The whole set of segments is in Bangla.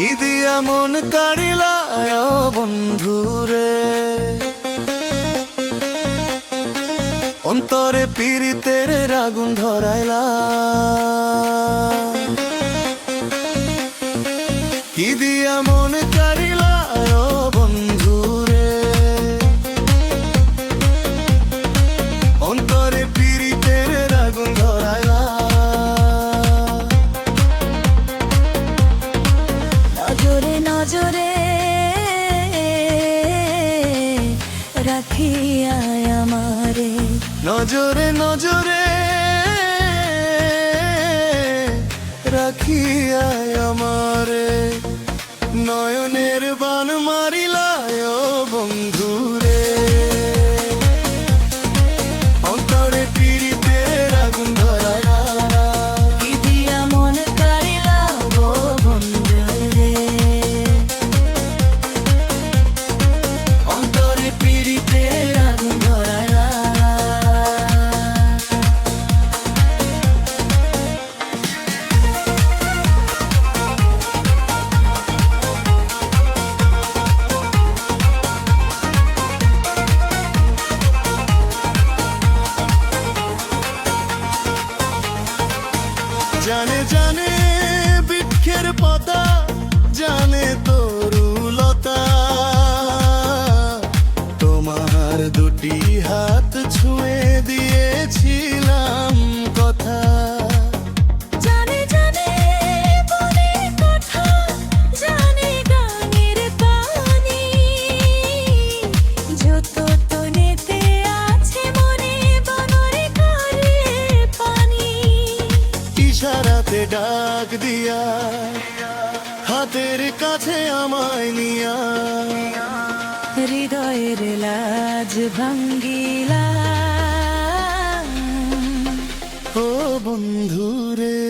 কি দিয়া মন কাড়িলা বন্ধুরে অন্তরে পীড়িতের রাগুন ধরাইলা। কি দিয়া মন কাড়িলা বন্ধু রাখিয়া আমারে। নজরে নজরে রাখিয়া আমারে। নয়নের ডাক দিয়া হাতের কাছে আমায় নিয়া। হৃদয়ের লাজ ভাঙ্গিলা ও বন্ধুরে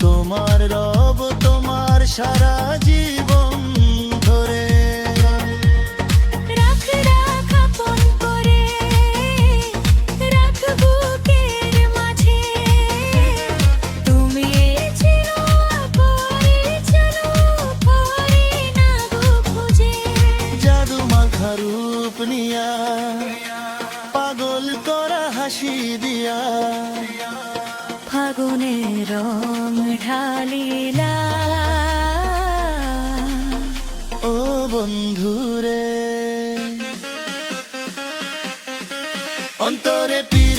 তোমার রব তোমার সারা জীবন ধরে। রূপ নিয়া পাগল করা হাসি দিয়া। ফাগুনের রং ঢালিলা ও বন্ধুরে অন্তরে পিড়িতে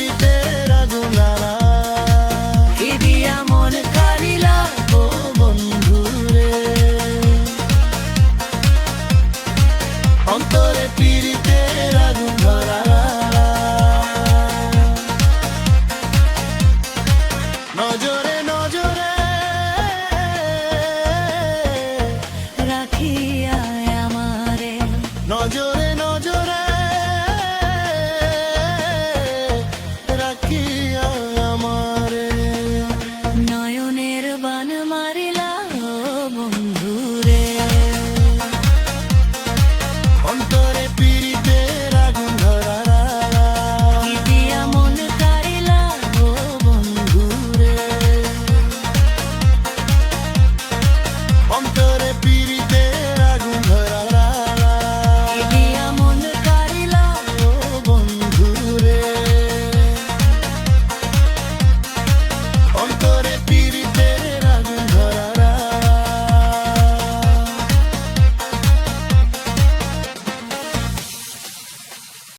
নজরে নজরে।